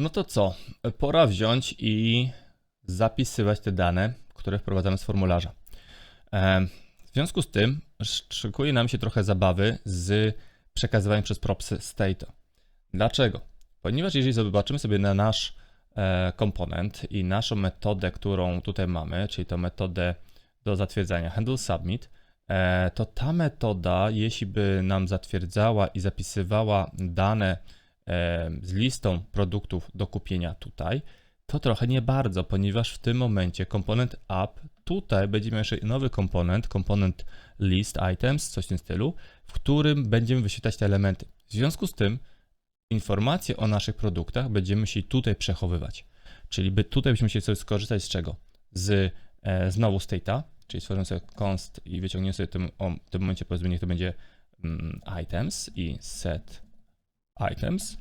No to co? Pora wziąć i zapisywać te dane, które wprowadzamy z formularza. Em, W związku z tym szykuje nam się trochę zabawy z przekazywaniem przez propsy state'a. Dlaczego? Ponieważ jeżeli zobaczymy sobie na nasz e, komponent i naszą metodę, którą tutaj mamy, czyli tą metodę do zatwierdzania handle submit, e, to ta metoda, jeśli by nam zatwierdzała i zapisywała dane e, z listą produktów do kupienia tutaj, to trochę nie bardzo, ponieważ w tym momencie komponent app, tutaj będziemy jeszcze nowy komponent, komponent list items, coś w tym stylu, w którym będziemy wyświetlać te elementy. W związku z tym informacje o naszych produktach będziemy musieli tutaj przechowywać. Czyli by tutaj byśmy musieli sobie skorzystać z czego? Z e, znowu state'a, czyli stworzymy sobie const i wyciągniemy sobie tym, o, w tym momencie powiedzmy niech to będzie mm, items i set items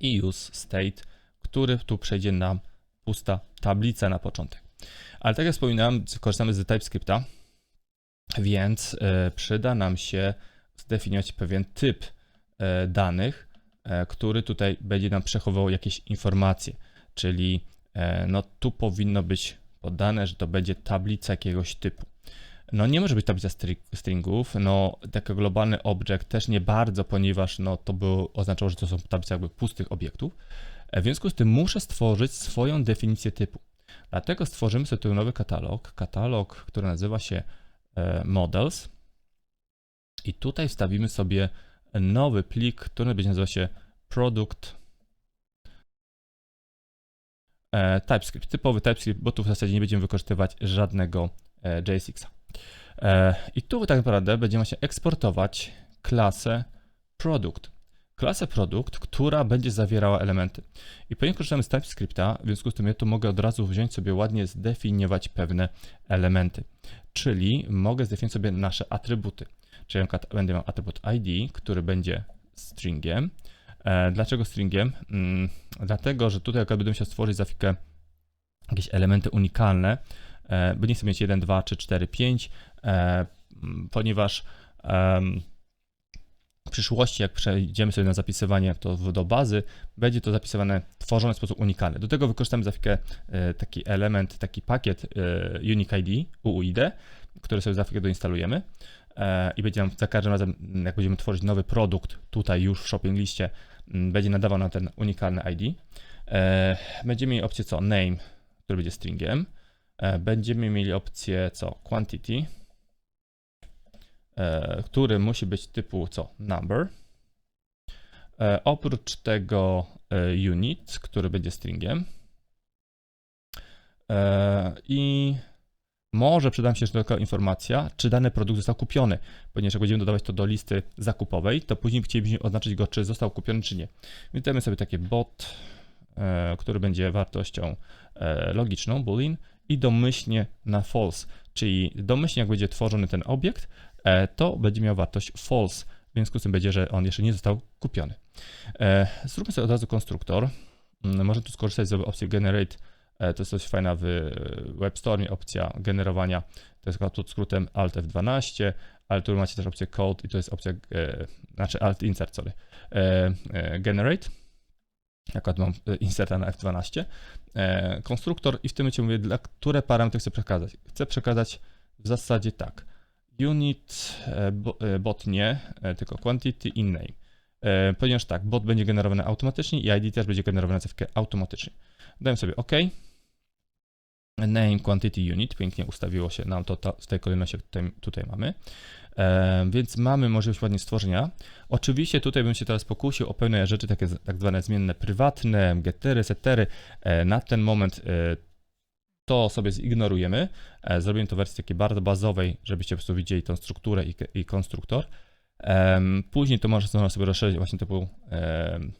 i use state, który tu przejdzie nam pusta tablica na początek. Ale tak jak wspominałem, korzystamy z TypeScripta, więc e, przyda nam się zdefiniować pewien typ e, danych, e, który tutaj będzie nam przechowywał jakieś informacje. Czyli no tu powinno być podane, że to będzie tablica jakiegoś typu. No nie może być tablica stri- stringów, no taki globalny object też nie bardzo, ponieważ no to by oznaczało, że to są tablice jakby pustych obiektów. E, W związku z tym muszę stworzyć swoją definicję typu. Dlatego stworzymy sobie tu nowy katalog, katalog, który nazywa się e, models i tutaj wstawimy sobie nowy plik, który będzie nazywał się product e, TypeScript, typowy TypeScript, bo tu w zasadzie nie będziemy wykorzystywać żadnego JSX-a. E, I tu tak naprawdę będziemy się eksportować klasę product. Klasę produkt, która będzie zawierała elementy. I ponieważ korzystamy z TypeScripta, w związku z tym ja tu mogę od razu wziąć sobie ładnie zdefiniować pewne elementy. Czyli mogę zdefiniować sobie nasze atrybuty. Czyli na przykład będę miał atrybut ID, który będzie stringiem. E, dlaczego stringiem? Mm, dlatego, że tutaj akurat będę musiał stworzyć za chwilkę jakieś elementy unikalne, bo nie chcę mieć 1, 2, 3, 4, 5, e, m, ponieważ w przyszłości, jak przejdziemy sobie na zapisywanie to do bazy, będzie to zapisywane, tworzone w sposób unikalny. Do tego wykorzystamy za chwilkę e, taki element, taki pakiet e, Unique ID, UUID, który sobie za chwilkę doinstalujemy e, i będzie nam za każdym razem, jak będziemy tworzyć nowy produkt tutaj już w shopping liście, będzie nadawał nam ten unikalny ID. E, Będziemy mieli opcję co? Name, który będzie stringiem. E, Będziemy mieli opcję co? Quantity, e, który musi być typu co? Number. E, Oprócz tego unit, który będzie stringiem. I może przyda się jeszcze taka informacja, czy dany produkt został kupiony, ponieważ jak będziemy dodawać to do listy zakupowej, to później chcielibyśmy oznaczyć go, czy został kupiony, czy nie. Więc sobie takie bot, który będzie wartością logiczną, boolean, i domyślnie na false, czyli domyślnie jak będzie tworzony ten obiekt, e, to będzie miał wartość false, w związku z tym będzie, że on jeszcze nie został kupiony. E, Zróbmy sobie od razu konstruktor. Mm, Możemy tu skorzystać z opcji generate, e, to jest coś fajna w WebStormie, opcja generowania, to jest pod skrótem Alt F12, ale tu macie też opcję code i to jest opcja, znaczy Alt Insert, sorry, generate. Akurat mam e, inserta na F12. E, konstruktor i w tym momencie mówię, dla które parametry chcę przekazać. Chcę przekazać w zasadzie tak. Unit, e, bo, bot nie, tylko quantity i name. Ponieważ tak, bot będzie generowany automatycznie i ID też będzie generowany za chwilkę automatycznie. Dajmy sobie OK. Name quantity unit, pięknie ustawiło się nam to, to w tej kolejności, jak tutaj, tutaj mamy. E, więc mamy możliwość ładnie stworzenia. Oczywiście tutaj bym się teraz pokusił o pewne rzeczy, takie tak zwane zmienne prywatne, gettery, settery. E, na ten moment e, to sobie zignorujemy. E, zrobimy to w wersji takiej bardzo bazowej, żebyście po prostu widzieli tą strukturę i, i konstruktor. Em, później to można sobie rozszerzyć właśnie typu, em,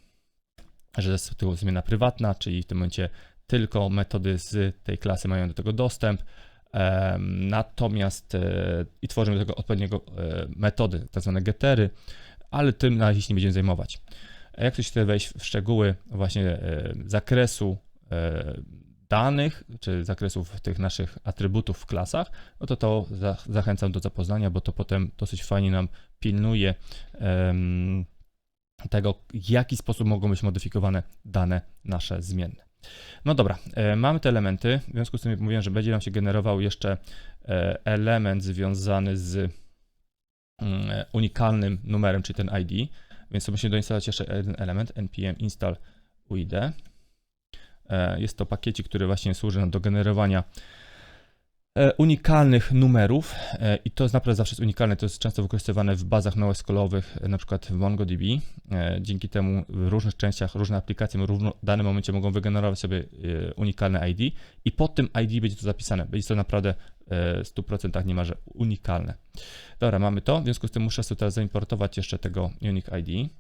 że jest typu zmiana prywatna, czyli w tym momencie tylko metody z tej klasy mają do tego dostęp. Natomiast e, i tworzymy do tego odpowiedniego e, metody, tak zwane gettery, ale tym na razie się nie będziemy zajmować. Jak ktoś chce wejść w szczegóły właśnie e, zakresu danych, czy zakresów tych naszych atrybutów w klasach, no to to za, zachęcam do zapoznania, bo to potem dosyć fajnie nam pilnuje tego, w jaki sposób mogą być modyfikowane dane nasze zmienne. No dobra, e, mamy te elementy, w związku z tym mówiłem, że będzie nam się generował jeszcze e, element związany z mm, e, unikalnym numerem, czyli ten ID, więc musimy doinstalować jeszcze jeden element, npm install UID. Jest to pakiecik, który właśnie służy nam do generowania unikalnych numerów e, i to jest naprawdę zawsze jest unikalne, to jest często wykorzystywane w bazach NoSQL-owych, e, na przykład w MongoDB. E, Dzięki temu w różnych częściach, różne aplikacje w danym momencie mogą wygenerować sobie e, unikalne ID i pod tym ID będzie to zapisane. Będzie to naprawdę e, w 100% niemalże unikalne. Dobra, mamy to, w związku z tym muszę sobie teraz zaimportować jeszcze tego Unique ID.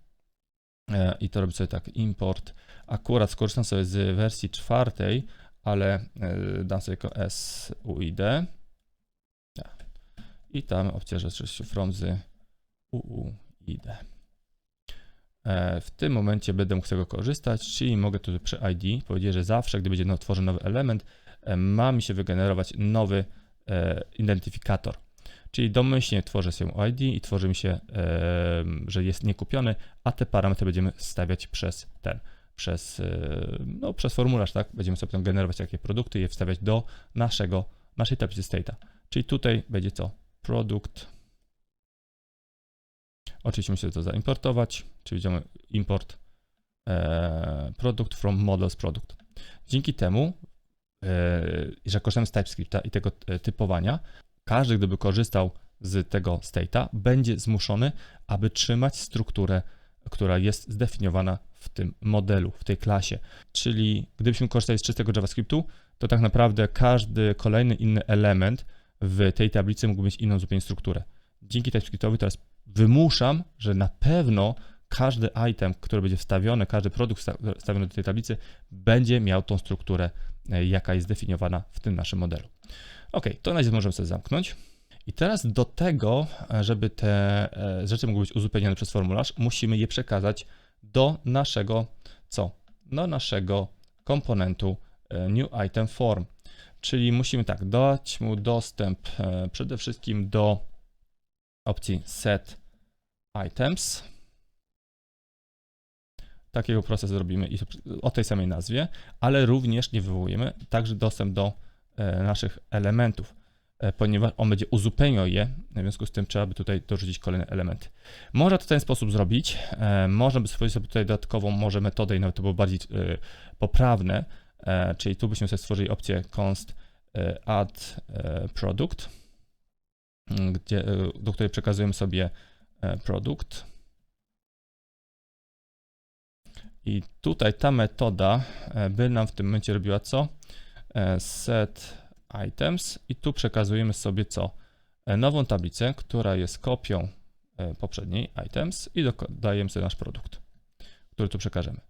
E, I to robię sobie tak, import. Akurat skorzystam sobie z wersji czwartej, ale e, dam sobie jako SUID. Tak. I tam że oczywiście from z UUID. E, W tym momencie będę mógł z tego korzystać, czyli mogę tu przy ID powiedzieć, że zawsze, gdy będzie no- tworzę nowy element, e, ma mi się wygenerować nowy identyfikator. Czyli domyślnie tworzę się ID i tworzy mi się, że jest niekupiony, a te parametry będziemy stawiać przez ten, przez, e, no, przez formularz, tak? Będziemy sobie tam generować takie produkty i je wstawiać do naszego, naszej tablicy state'a. Czyli tutaj będzie co? Produkt. Oczywiście musimy to zaimportować, czyli będziemy import e, produkt from models product. Dzięki temu, e, że korzystamy z TypeScripta i tego e, typowania, każdy, gdyby korzystał z tego state'a, będzie zmuszony, aby trzymać strukturę, która jest zdefiniowana w tym modelu, w tej klasie. Czyli gdybyśmy korzystali z czystego JavaScriptu, to tak naprawdę każdy kolejny inny element w tej tablicy mógł mieć inną zupełnie strukturę. Dzięki TypeScriptowi teraz wymuszam, że na pewno każdy item, który będzie wstawiony, każdy produkt wsta- wstawiony do tej tablicy, będzie miał tą strukturę, e, jaka jest zdefiniowana w tym naszym modelu. Ok, to na razie możemy sobie zamknąć. I teraz do tego, e, żeby te e, rzeczy mogły być uzupełnione przez formularz, musimy je przekazać do naszego, co? Do naszego komponentu e, new item form. Czyli musimy tak, dać mu dostęp przede wszystkim do opcji set items. Takiego procesu zrobimy i o tej samej nazwie, ale również nie wywołujemy także dostęp do naszych elementów, ponieważ on będzie uzupełniał je, w związku z tym trzeba by tutaj dorzucić kolejne elementy. Można to w ten sposób zrobić, e, można by stworzyć sobie tutaj dodatkową może metodę i nawet to było bardziej e, poprawne, e, czyli tu byśmy sobie stworzyli opcję const e, add e, product, m, gdzie, e, do której przekazujemy sobie e, produkt. I tutaj ta metoda e, by nam w tym momencie robiła co? E, Set items i tu przekazujemy sobie co? E, Nową tablicę, która jest kopią e, poprzedniej items i doko- dajemy sobie nasz produkt, który tu przekażemy.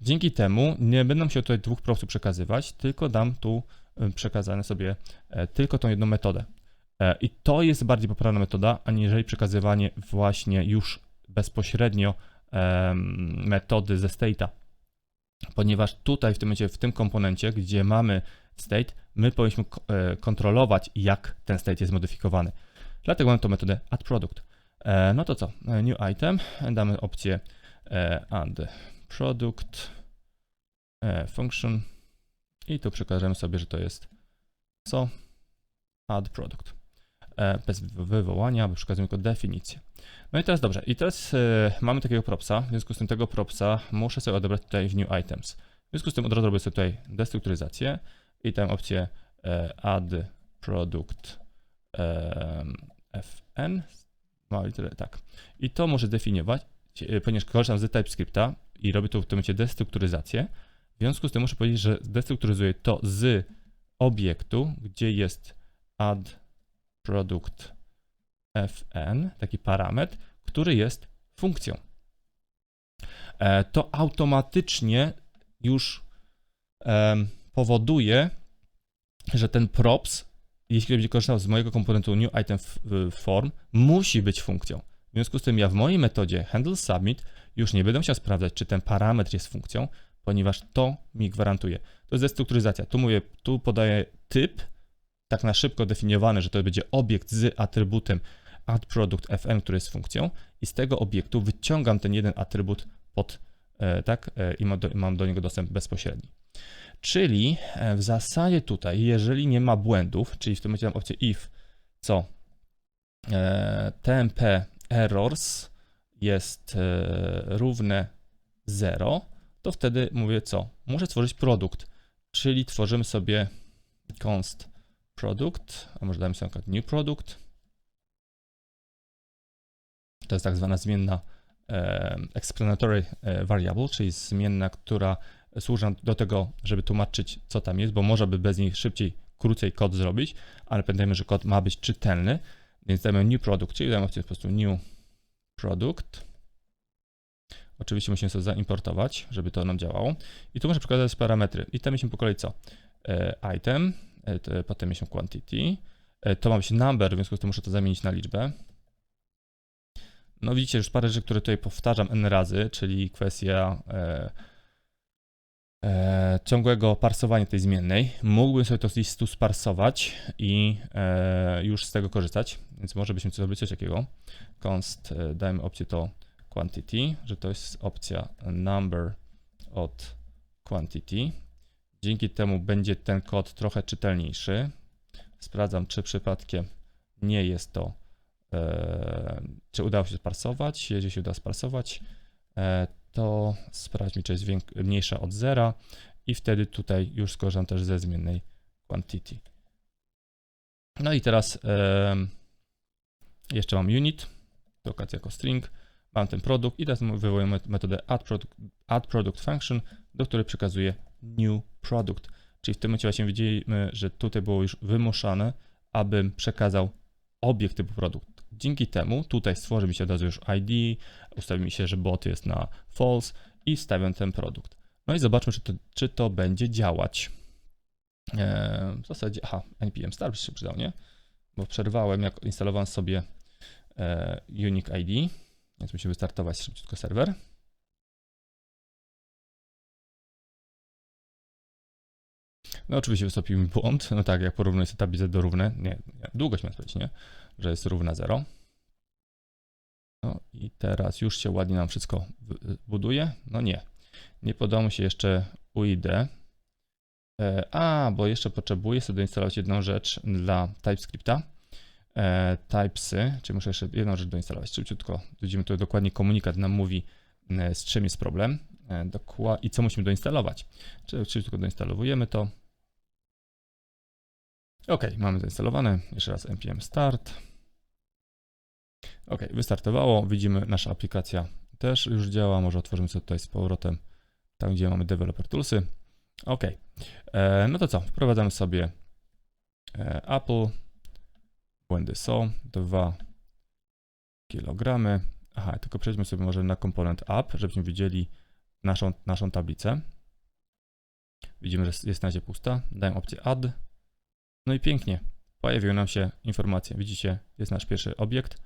Dzięki temu nie będą się tutaj dwóch produktów przekazywać, tylko dam tu e, przekazane sobie tylko tą jedną metodę. I to jest bardziej poprawna metoda, aniżeli przekazywanie właśnie już bezpośrednio metody ze state'a. Ponieważ tutaj w tym momencie, w tym komponencie, gdzie mamy state, my powinniśmy e, kontrolować, jak ten state jest modyfikowany. Dlatego mamy tą metodę add product. E, No to co? E, New item, damy opcję add product function i tu przekażemy sobie, że to jest co? Add product. Bez wy- wywołania, bo przekazujemy tylko definicję. No i teraz dobrze, i teraz mamy takiego propsa, w związku z tym tego propsa muszę sobie odebrać tutaj w new items. W związku z tym od razu robię sobie tutaj destrukturyzację i tam opcję e, add product e, fn, małe litery, tak. I to muszę zdefiniować, e, ponieważ korzystam z TypeScripta i robię tu w tym momencie destrukturyzację. W związku z tym muszę powiedzieć, że destrukturyzuję to z obiektu, gdzie jest add product fn, taki parametr, który jest funkcją. To automatycznie już powoduje, że ten props, jeśli będzie korzystał z mojego komponentu new item w- form, musi być funkcją. W związku z tym ja w mojej metodzie handle submit już nie będę musiał sprawdzać, czy ten parametr jest funkcją, ponieważ to mi gwarantuje. To jest destrukturyzacja. Tu mówię, tu podaję typ, tak na szybko definiowany, że to będzie obiekt z atrybutem add product fn, który jest funkcją i z tego obiektu wyciągam ten jeden atrybut pod, e, tak, e, i mam do, mam do niego dostęp bezpośredni. Czyli e, w zasadzie tutaj, jeżeli nie ma błędów, czyli w tym momencie mam opcję if, co e, tmp errors jest e, równe 0, to wtedy mówię co? Muszę stworzyć produkt, czyli tworzymy sobie const product, a może dajmy sobie na new product. To jest tak zwana zmienna e, explanatory e, variable, czyli zmienna, która służy nam do tego, żeby tłumaczyć, co tam jest, bo można by bez niej szybciej, krócej kod zrobić, ale pamiętajmy, że kod ma być czytelny, więc dajemy new product, czyli dajemy opcję po prostu new product. Oczywiście musimy sobie zaimportować, żeby to nam działało. I tu muszę przekazać parametry. I tam mieliśmy po kolei co? E, item, e, potem mieliśmy quantity. E, to ma być number, w związku z tym muszę to zamienić na liczbę. No widzicie już parę rzeczy, które tutaj powtarzam n razy, czyli kwestia e, ciągłego parsowania tej zmiennej. Mógłbym sobie to gdzieś tu sparsować i e, już z tego korzystać, więc może byśmy zrobili coś takiego. Const, e, dajmy opcję to quantity, że to jest opcja number od quantity. Dzięki temu będzie ten kod trochę czytelniejszy. Sprawdzam, czy przypadkiem nie jest to, e, czy udało się sparsować. Jeżeli się uda sparsować, e, to sprawdźmy, czy jest mniejsza od zera i wtedy tutaj już skorzystam też ze zmiennej quantity. No i teraz jeszcze mam unit, lokacja jako string, mam ten produkt i teraz wywołuję met- metodę add product, add product function, do której przekazuję new product. Czyli w tym momencie właśnie widzimy, że tutaj było już wymuszane, abym przekazał obiekt typu produkt. Dzięki temu tutaj stworzy mi się od razu już ID, ustawi mi się, że bot jest na false i wstawiam ten produkt. No i zobaczmy, czy to, czy to będzie działać. Eee, w zasadzie, aha, npm start się przydał, nie? Bo przerwałem, jak instalowałem sobie e, unique ID, więc musimy wystartować szybciutko serwer. No oczywiście wystąpił mi błąd, no tak, jak porównuję sobie tablicę do równe, nie, długość miałem powiedzieć, nie, że jest równa 0. No i teraz już się ładnie nam wszystko w- buduje, no nie, nie podoba mi się jeszcze UID. E, a, bo jeszcze potrzebuję sobie doinstalować jedną rzecz dla TypeScripta, e, typesy, czyli muszę jeszcze jedną rzecz doinstalować szybciutko. Widzimy tu dokładnie komunikat nam mówi, e, z czym jest problem i co musimy doinstalować. Czyli szybciutko doinstalowujemy to. Ok, mamy zainstalowane. Jeszcze raz npm start. Ok, wystartowało. Widzimy, nasza aplikacja też już działa. Może otworzymy sobie tutaj z powrotem, tam gdzie mamy developer toolsy. Ok, e, no to co? Wprowadzamy sobie e, Apple. Błędy są. 2 kg. Aha, tylko przejdźmy sobie może na komponent app, żebyśmy widzieli naszą, naszą tablicę. Widzimy, że jest na razie pusta. Dajemy opcję add. No i pięknie. Pojawiły nam się informacje. Widzicie, jest nasz pierwszy obiekt.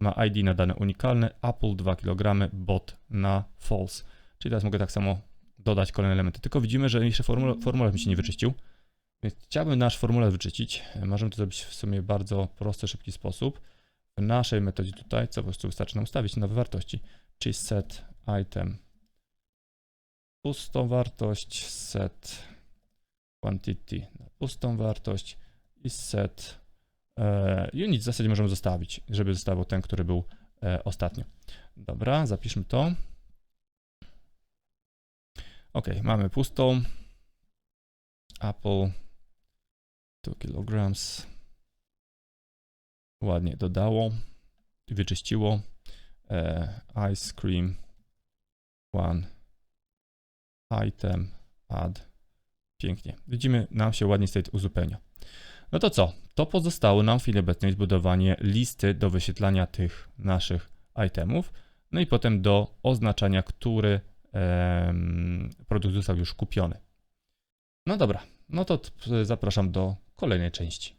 Ma ID na dane unikalne. Apple 2 kg, bot na false. Czyli teraz mogę tak samo dodać kolejne elementy. Tylko widzimy, że jeszcze formularz, mi się nie wyczyścił. Więc chciałbym nasz formularz wyczyścić. Możemy to zrobić w sumie bardzo prosty, szybki sposób. W naszej metodzie tutaj, co po prostu wystarczy nam ustawić nowe wartości, czyli set item pustą wartość, set quantity na pustą wartość i set e, unit w zasadzie możemy zostawić, żeby zostawał ten, który był e, ostatnio. Dobra, zapiszmy to. Ok, mamy pustą. Apple 2 kg. Ładnie dodało wyczyściło. E, ice cream one item add. Pięknie. Widzimy, nam się ładnie state uzupełnia. No to co? To pozostało nam w chwili obecnej zbudowanie listy do wyświetlania tych naszych itemów, no i potem do oznaczania, który em, produkt został już kupiony. No dobra, no to zapraszam do kolejnej części.